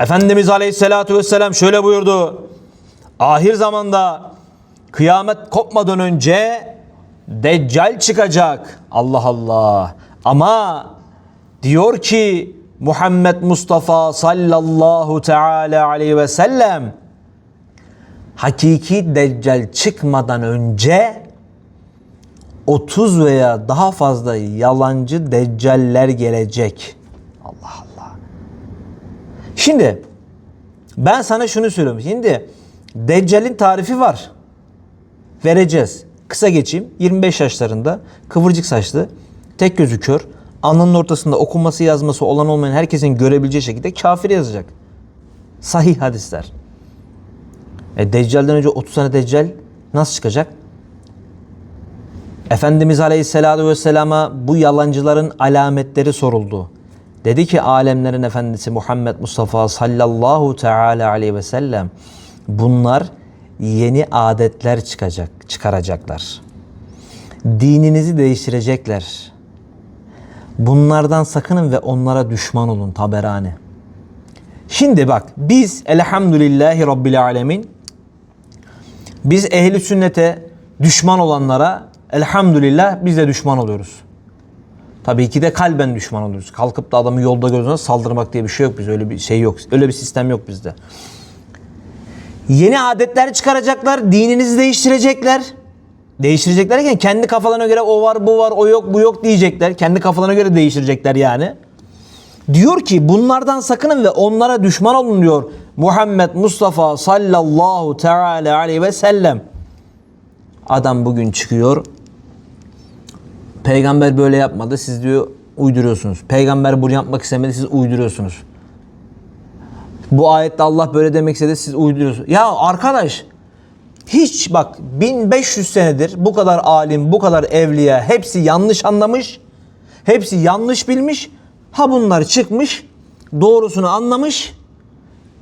Efendimiz Aleyhisselatü Vesselam şöyle buyurdu. Ahir zamanda kıyamet kopmadan önce Deccal çıkacak. Allah Allah. Ama diyor ki Muhammed Mustafa sallallahu teala aleyhi ve sellem hakiki Deccal çıkmadan önce 30 veya daha fazla yalancı deccaller gelecek. Şimdi ben sana şunu söylüyorum. Şimdi Deccal'in tarifi var. Vereceğiz. Kısa geçeyim. 25 yaşlarında kıvırcık saçlı, tek gözü kör, alnının ortasında okunması yazması olan olmayan herkesin görebileceği şekilde kafir yazacak. Sahih hadisler. E, Deccal'den önce 30 tane Deccal nasıl çıkacak? Efendimiz Aleyhisselatü Vesselam'a bu yalancıların alametleri soruldu. Dedi ki alemlerin efendisi Muhammed Mustafa sallallahu teala aleyhi ve sellem bunlar yeni adetler çıkacak, çıkaracaklar. Dininizi değiştirecekler. Bunlardan sakının ve onlara düşman olun taberani. Şimdi bak biz elhamdülillahi rabbil alemin biz ehli sünnete düşman olanlara elhamdülillah biz de düşman oluyoruz. Tabii ki de kalben düşman oluyoruz. Kalkıp da adamı yolda gözüne saldırmak diye bir şey yok biz öyle bir şey yok. Öyle bir sistem yok bizde. Yeni adetler çıkaracaklar, dininizi değiştirecekler. Değiştirecekler derken kendi kafalarına göre o var, bu var, o yok, bu yok diyecekler. Kendi kafalarına göre değiştirecekler yani. Diyor ki bunlardan sakının ve onlara düşman olun diyor Muhammed Mustafa sallallahu teala aleyhi ve sellem. Adam bugün çıkıyor. Peygamber böyle yapmadı. Siz diyor uyduruyorsunuz. Peygamber bunu yapmak istemedi. Siz uyduruyorsunuz. Bu ayette Allah böyle demek istedi. Siz uyduruyorsunuz. Ya arkadaş hiç bak 1500 senedir bu kadar alim, bu kadar evliya hepsi yanlış anlamış. Hepsi yanlış bilmiş. Ha bunlar çıkmış. Doğrusunu anlamış.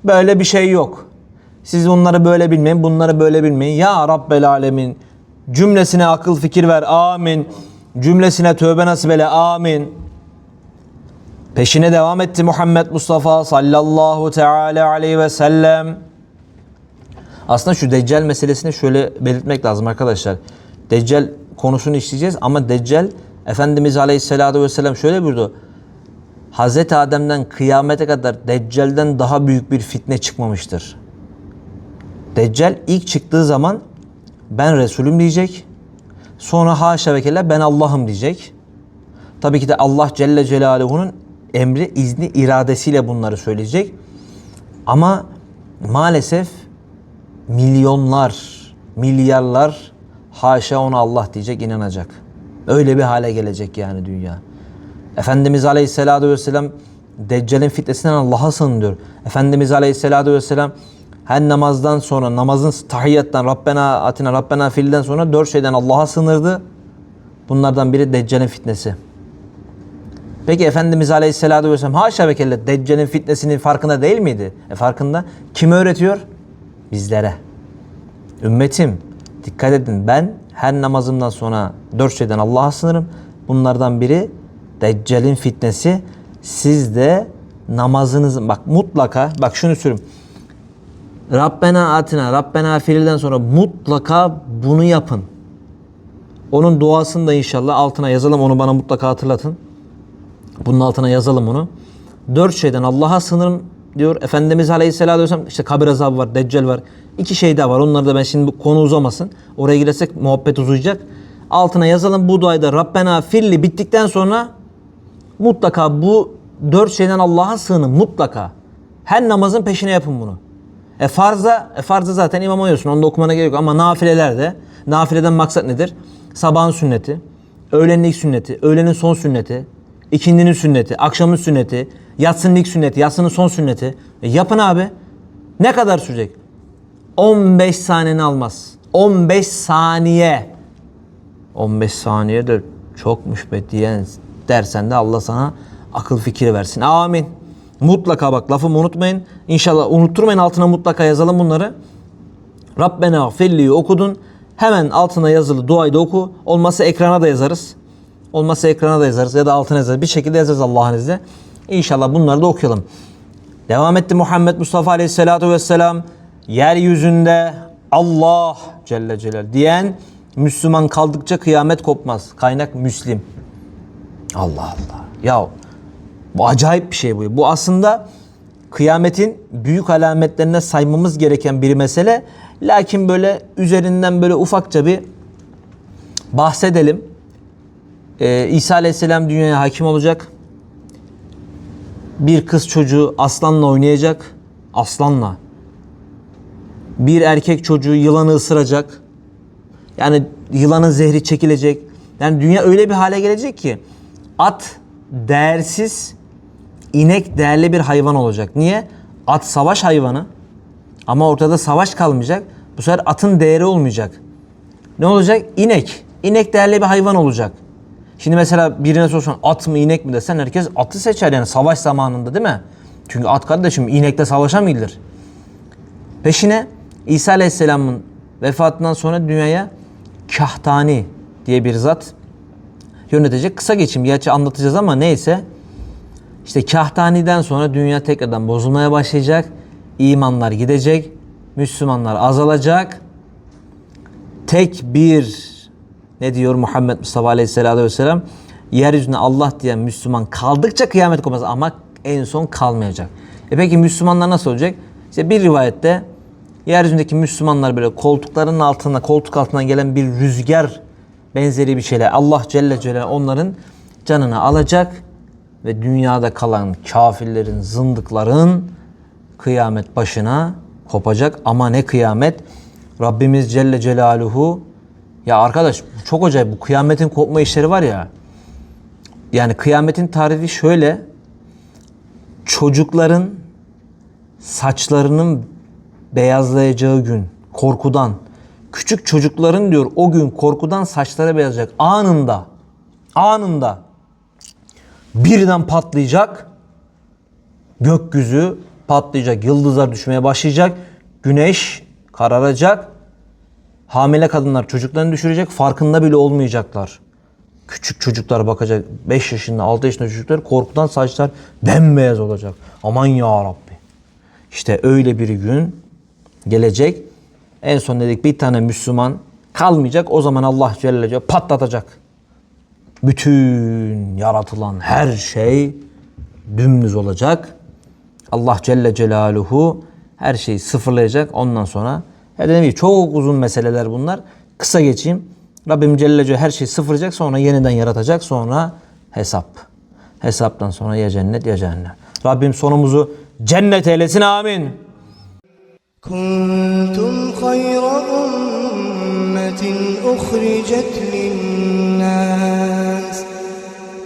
Böyle bir şey yok. Siz bunları böyle bilmeyin, bunları böyle bilmeyin. Ya Rabbel Alemin cümlesine akıl fikir ver. Amin. Cümlesine tövbe nasip eyle. Amin. Peşine devam etti Muhammed Mustafa sallallahu teala aleyhi ve sellem. Aslında şu Deccal meselesini şöyle belirtmek lazım arkadaşlar. Deccal konusunu işleyeceğiz ama Deccal Efendimiz Aleyhisselatü Vesselam şöyle buyurdu. Hazreti Adem'den kıyamete kadar Deccal'den daha büyük bir fitne çıkmamıştır. Deccal ilk çıktığı zaman ben Resulüm diyecek. Sonra haşa ve kella ben Allah'ım diyecek. Tabii ki de Allah Celle Celaluhu'nun emri, izni, iradesiyle bunları söyleyecek. Ama maalesef milyonlar, milyarlar haşa ona Allah diyecek, inanacak. Öyle bir hale gelecek yani dünya. Efendimiz Aleyhisselatü Vesselam Deccal'in fitnesinden Allah'a sığın. Efendimiz Aleyhisselatü Vesselam her namazdan sonra namazın tahiyyattan Rabbena atina Rabbena filden sonra dört şeyden Allah'a sığınırdı. Bunlardan biri Deccal'in fitnesi. Peki Efendimiz Aleyhisselatü Vesselam haşa ve kelle Deccal'in fitnesinin farkında değil miydi? E farkında. Kim öğretiyor? Bizlere. Ümmetim dikkat edin ben her namazımdan sonra dört şeyden Allah'a sınırım. Bunlardan biri Deccal'in fitnesi. Siz de namazınızın bak mutlaka bak şunu söyleyeyim. Rabbena atina, Rabbena filden sonra mutlaka bunu yapın. Onun duasını da inşallah altına yazalım. Onu bana mutlaka hatırlatın. Bunun altına yazalım onu. Dört şeyden Allah'a sınırım diyor. Efendimiz Aleyhisselatü Vesselam işte kabir azabı var, deccal var. İki şey daha var. Onları da ben şimdi bu konu uzamasın. Oraya girersek muhabbet uzayacak. Altına yazalım bu duayı da Rabbena filli bittikten sonra mutlaka bu dört şeyden Allah'a sığının mutlaka. Her namazın peşine yapın bunu. E farza, e farza zaten imam oluyorsun. Onu da okumana gerek yok. Ama nafilelerde, nafileden maksat nedir? Sabahın sünneti, öğlenin ilk sünneti, öğlenin son sünneti, ikindinin sünneti, akşamın sünneti, yatsının ilk sünneti, yatsının son sünneti. E yapın abi. Ne kadar sürecek? 15 saniyeni almaz. 15 saniye. 15 saniye de çokmuş be diyen dersen de Allah sana akıl fikri versin. Amin. Mutlaka bak lafımı unutmayın. İnşallah unutturmayın altına mutlaka yazalım bunları. Rabbena filliyi okudun. Hemen altına yazılı duayı da oku. Olmazsa ekrana da yazarız. Olmazsa ekrana da yazarız ya da altına yazarız. Bir şekilde yazarız Allah'ın izniyle. İnşallah bunları da okuyalım. Devam etti Muhammed Mustafa Aleyhisselatu Vesselam. Yeryüzünde Allah Celle Celal diyen Müslüman kaldıkça kıyamet kopmaz. Kaynak Müslim. Allah Allah. Ya bu acayip bir şey bu. Bu aslında kıyametin büyük alametlerine saymamız gereken bir mesele. Lakin böyle üzerinden böyle ufakça bir bahsedelim. Ee, İsa Aleyhisselam dünyaya hakim olacak. Bir kız çocuğu aslanla oynayacak. Aslanla. Bir erkek çocuğu yılanı ısıracak. Yani yılanın zehri çekilecek. Yani dünya öyle bir hale gelecek ki at değersiz, inek değerli bir hayvan olacak. Niye? At savaş hayvanı. Ama ortada savaş kalmayacak. Bu sefer atın değeri olmayacak. Ne olacak? İnek. İnek değerli bir hayvan olacak. Şimdi mesela birine sorsan at mı inek mi desen herkes atı seçer yani savaş zamanında değil mi? Çünkü at kardeşim inekle savaşa mı gidilir? Peşine İsa Aleyhisselam'ın vefatından sonra dünyaya Kahtani diye bir zat yönetecek. Kısa geçeyim gerçi anlatacağız ama neyse. İşte Kahtani'den sonra dünya tekrardan bozulmaya başlayacak. İmanlar gidecek. Müslümanlar azalacak. Tek bir ne diyor Muhammed Mustafa Aleyhisselatü Vesselam? Yeryüzünde Allah diyen Müslüman kaldıkça kıyamet kopmaz ama en son kalmayacak. E peki Müslümanlar nasıl olacak? İşte bir rivayette yeryüzündeki Müslümanlar böyle koltuklarının altına, koltuk altından gelen bir rüzgar benzeri bir şeyle Allah Celle Celle onların canını alacak ve dünyada kalan kafirlerin, zındıkların kıyamet başına kopacak. Ama ne kıyamet? Rabbimiz Celle Celaluhu ya arkadaş çok acayip bu kıyametin kopma işleri var ya. Yani kıyametin tarifi şöyle. Çocukların saçlarının beyazlayacağı gün korkudan. Küçük çocukların diyor o gün korkudan saçları beyazlayacak anında. Anında birden patlayacak. Gökyüzü patlayacak, yıldızlar düşmeye başlayacak. Güneş kararacak. Hamile kadınlar çocuklarını düşürecek, farkında bile olmayacaklar. Küçük çocuklar bakacak, 5 yaşında, 6 yaşında çocuklar korkudan saçlar bembeyaz olacak. Aman ya Rabbi. İşte öyle bir gün gelecek. En son dedik bir tane Müslüman kalmayacak. O zaman Allah Celle Celle patlatacak Bütün yaratılan her şey dümdüz olacak. Allah Celle Celaluhu her şeyi sıfırlayacak. Ondan sonra ya dediğim gibi çok uzun meseleler bunlar. Kısa geçeyim. Rabbim Celle Celaluhu her şeyi sıfırlayacak. Sonra yeniden yaratacak. Sonra hesap. Hesaptan sonra ya cennet ya cehennem. Rabbim sonumuzu cennet eylesin. Amin. كنتم خير أمة أخرجت للناس